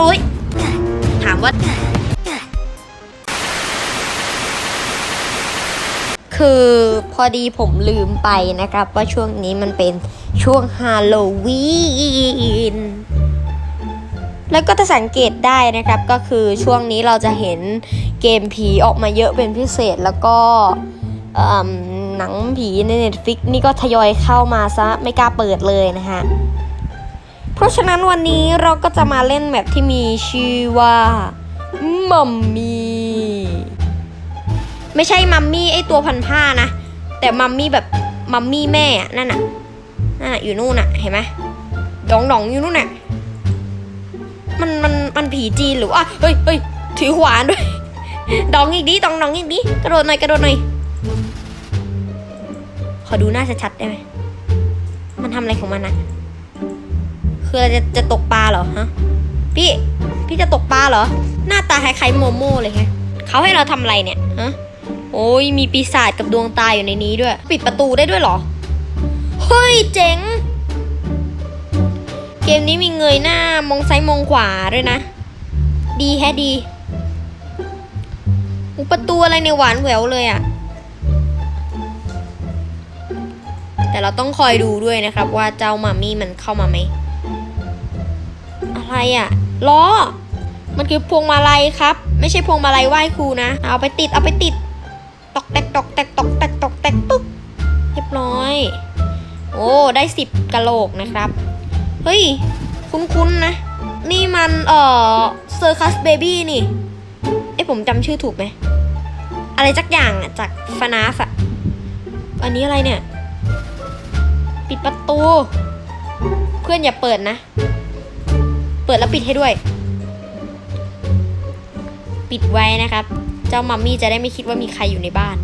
โอ๊ย ถามว่า คือพอดีผมลืมไปนะครับ ว่าช่วงนี้มันเป็นช่วงฮาโลวีน แล้วก็จะสังเกตได้นะครับก็คือช่วงนี้เราจะเห็นเกมผีออกมาเยอะเป็นพิเศษแล้วก็หนังผีใน Netflix นี่ก็ทยอยเข้ามาซะไม่กล้าเปิดเลยนะฮะ เพราะฉะนั้นวันนี้เราก็จะมาเล่นแมปที่มีชื่อว่ามัมมี่ไม่ใช่มัมมี่ไอตัวพันผ้านะ แต่มัมมี่แบบมัมมี่แม่นั่นน่ะนั่นน่ะอยู่นู่นน่ะเห็นไหมดองดองอยู่นู่นน่ะมันมันมันผีจีนหรือว่าเฮ้ยเฮ้ยถือขวานด้วยดองอีกดิดองดองอีกดิกระโดดหน่อยกระโดดหน่อยขอดูหน้าชัดๆได้ไหมมันทำอะไรของมันนะ คือเราจะจะตกปลาเหรอฮะพี่พี่จะตกปลาเหรอ หน้าตาคล้ายๆโมโม่เลยฮะเขาให้เราทำอะไรเนี่ยฮะโอ้ยมีปีศาจกับดวงตาอยู่ในนี้ด้วย ปิดประตูได้ด้วยเหรอ เฮ้ยเจ๋ง เกมนี้มีเงยหน้ามองซ้ายมองขวาด้วยนะ ดีแฮะดีอุประตูอะไรเนี่ยหวานแหววเลยอะ่ะ แต่เราต้องคอยดูด้วยนะครับว่าเจ้ามามี่มันเข้ามาไหม อะไรอะ่ะล้อ มันคือพวงมาลัยครับ ไม่ใช่พวงมาลัยไหว้ครูนะ เอาไปติดเอาไปติด ตอกแตกตอกแตกตอกแตกตอกแตกปุ๊บเรียบร้อย โอ้ได้สิบกะโหลกนะครับ เฮ้ย คุ้นๆนะ นี่มันเอ่อเซอร์คัสเบบี้นี่เอ้ผมจำชื่อถูกไหม อะไรสักอย่างอะจากฟนาฟอะอันนี้อะไรเนี่ย ปิดประตู เพื่อนอย่าเปิดนะ เปิดแล้วปิดให้ด้วย ปิดไว้นะครับ เจ้ามัมมี่จะได้ไม่คิดว่ามีใครอยู่ในบ้าน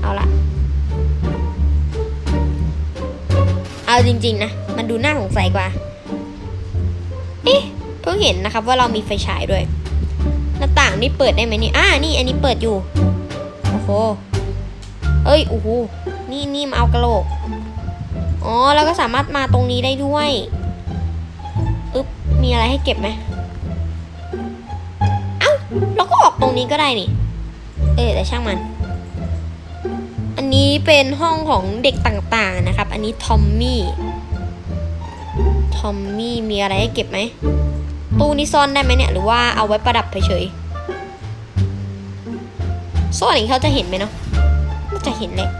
เอาละเอาจริงๆนะ มันดูน่าสงสัยกว่า เอ๊ะ เพิ่งเห็นนะครับว่าเรามีไฟฉายด้วย หน้าต่างนี่เปิดได้ไหมนี่ อ่า นี่อันนี้เปิดอยู่ โอ้โห เอ้ย โอ้โห นี่นี่มาเอากระโหลก อ๋อ แล้วก็สามารถมาตรงนี้ได้ด้วย มีอะไรให้เก็บไหมเอ้าเราก็ออกตรงนี้ก็ได้นี่ เออแต่ช่างมัน อันนี้เป็นห้องของเด็กต่างๆนะครับ อันนี้ทอมมี่ ทอมมี่มีอะไรให้เก็บไหม ตู้นี้ซ่อนได้ไหมเนี่ย หรือว่าเอาไว้ประดับเฉยๆซ่อนอย่างนี้เขาจะเห็นไหมเนาะจะเห็นแหละ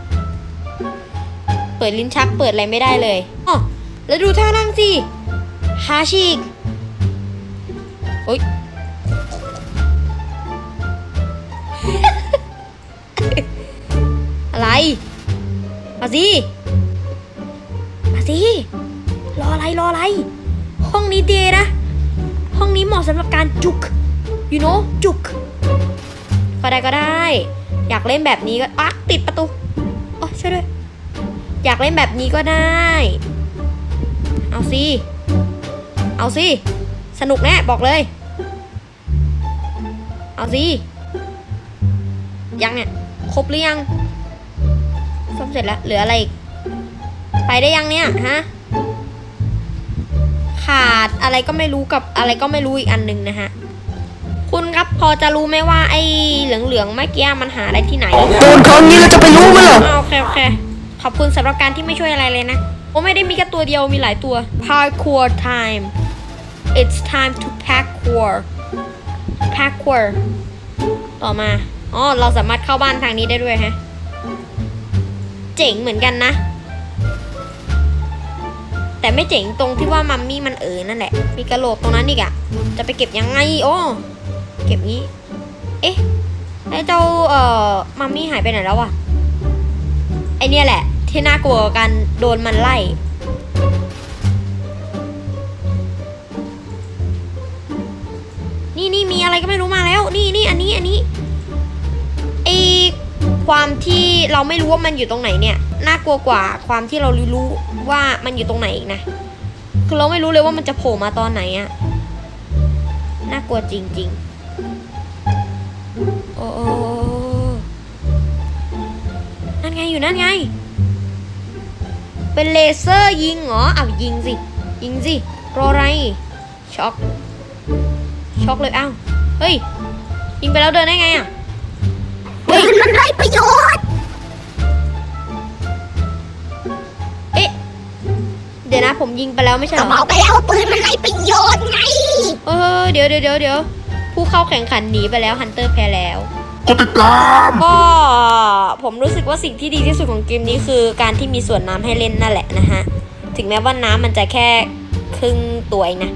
เปิดลิ้นชักเปิดอะไรไม่ได้เลยอ๋อแล้วดูท่านั่งสิฮาชิก โอ๊ยอะไร มาสิ มาสิ รออะไรรออะไร ห้องนี้ดีนะ ห้องนี้เหมาะสำหรับการจุก you know จุก ก็ได้ก็ได้ อยากเล่นแบบนี้ก็อะติดประตูโอ้ช่วยด้วย อยากเล่นแบบนี้ก็ได้ เอาสิ เอาสิ สนุกแน่บอกเลย เอาสิ ยังเนี่ย ครบหรือยังซ่อมเสร็จแล้ว เหลืออะไรอีก ไปได้ยังเนี่ย ฮะ ขาดอะไรก็ไม่รู้กับอะไรก็ไม่รู้อีกอันหนึงนะฮะ คุณครับพอจะรู้ไหมว่าไอ้เหลืองๆเมื่อกี้มันหาอะไรที่ไหนโดนครั้งนี้เราจะไปรู้ไหมล่ะอ่าโอเคโอเค ขอบคุณสำหรับการที่ไม่ช่วยอะไรเลยนะโอ้ไม่ได้มีแค่ตัวเดียวมีหลายตัว parkour time it's time to parkour parkour ต่อมา อ๋อ เราสามารถเข้าบ้านทางนี้ได้ด้วยฮะ เจ๋งเหมือนกันนะ แต่ไม่เจ๋งตรงที่ว่ามัมมี่มันเอ๋อนั่นแหละ มีกระโหลกตรงนั้นอีกอะจะไปเก็บยังไง โอ้ เก็บนี้ เอ๊ะ ไอ้เจ้า เอ่อ มัมมี่หายไปไหนแล้วอะไอเนี่ยแหละ ที่น่ากลัวกัน โดนมันไล่ ก็ไม่รู้มาแล้ว นี่นี่อันนี้อันนี้ไอความที่เราไม่รู้ว่ามันอยู่ตรงไหนเนี่ยน่ากลัวกว่าความที่เรารู้ว่ามันอยู่ตรงไหนอีกนะคือเราไม่รู้เลยว่ามันจะโผล่มาตอนไหนอะน่ากลัวจริง ๆ โอ้โอ้โอนั่นไงอยู่นั่นไง เป็นเลเซอร์ยิงเหรออ้าวยิงสิ ยิงสิ รออะไร ช็อก ช็อกเลยอ้าว เฮ้ย ยิงไปแล้วเดินได้ไงอะปืนมันไร้ประโยชน์ เอ๊ะ เดี๋ยวนะผมยิงไปแล้วไม่ใช่เหก็รอบอกไปแล้วว่าปืนมันไร้ประโยชน์ไง เออเดี๋ยวเดี๋ยวเดี๋ยวเดี๋ยวผู้เข้าแข่งขันหนีไปแล้วฮันเตอร์แพ้แล้ว กดติดตาม ก็ผมรู้สึกว่าสิ่งที่ดีที่สุดของเกมนี้คือการที่มีสวนน้ำให้เล่นนั่นแหละนะฮะ ถึงแม้ว่าน้ำมันจะแค่ครึ่งตัวเองนะ